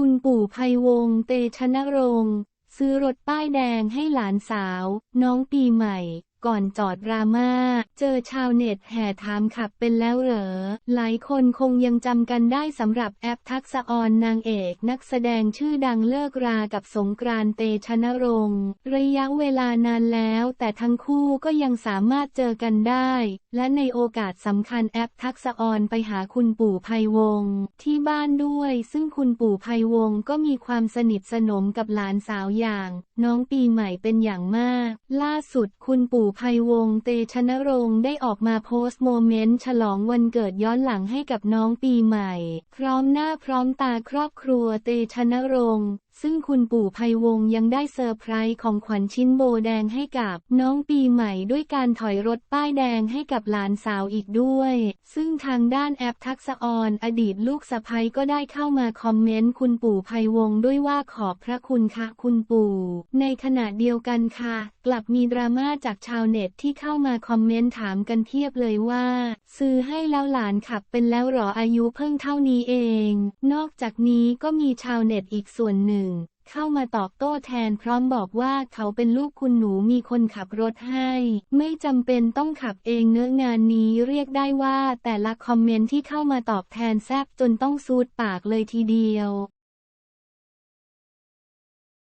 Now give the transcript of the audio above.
คุณปู่ภัยวงศ์เตชนรงค์ซื้อรถป้ายแดงให้หลานสาว น้องปีใหม่ ก่อนจอดรามาเจอชาวเน็ตแห่ถามขับเป็นแล้วเหรอ หลายคนคงยังจำกันได้สำหรับแอปทักษะออนนางเอกนักแสดงชื่อดังเลิกรากับสงกรานต์เตชนรงค์ระยะเวลานานแล้วแต่ทั้งคู่ก็ยังสามารถเจอกันได้ และในโอกาสสำคัญแอปทักษะออนไปหาคุณปู่ภัยวงศ์ที่บ้านด้วย ซึ่งคุณปู่ภัยวงศ์ก็มีความสนิทสนมกับหลานสาวอย่าง น้องปีใหม่เป็นอย่างมาก ล่าสุดคุณปู่ภัยวงศ์เตชนรงค์ได้ออกมาโพสต์โมเมนต์ฉลองวันเกิดย้อนหลังให้กับน้องปีใหม่ พร้อมหน้าพร้อมตาครอบครัวเตชนรงค์ ซึ่งคุณปู่ภัยวงยังได้เซอร์ไพรส์ของขวัญชิ้นโบแดงให้กับน้องปีใหม่ด้วยการถอยรถป้ายแดงให้กับหลานสาวอีกด้วย ซึ่งทางด้านแอปทักษออนอดีตลูกสะใภ้ก็ได้เข้ามาคอมเมนต์คุณปู่ภัยวงด้วยว่าขอบพระคุณค่ะคุณปู่ ในขณะเดียวกันค่ะ กลับมีดราม่าจากชาวเน็ตที่เข้ามาคอมเมนต์ถามกันเทียบเลยว่า ซื้อให้แล้วหลานขับเป็นแล้วหรออายุเพิ่งเท่านี้เอง นอกจากนี้ก็มีชาวเน็ตอีกส่วนหนึ่ง เข้ามาตอบโต้แทนพร้อมบอกว่าเขาเป็นลูกคุณหนูมีคนขับรถให้ ไม่จำเป็นต้องขับเองเนื้องานนี้เรียกได้ว่าแต่ละคอมเมนต์ที่เข้ามาตอบแทนแซบจนต้องซูดปากเลยทีเดียว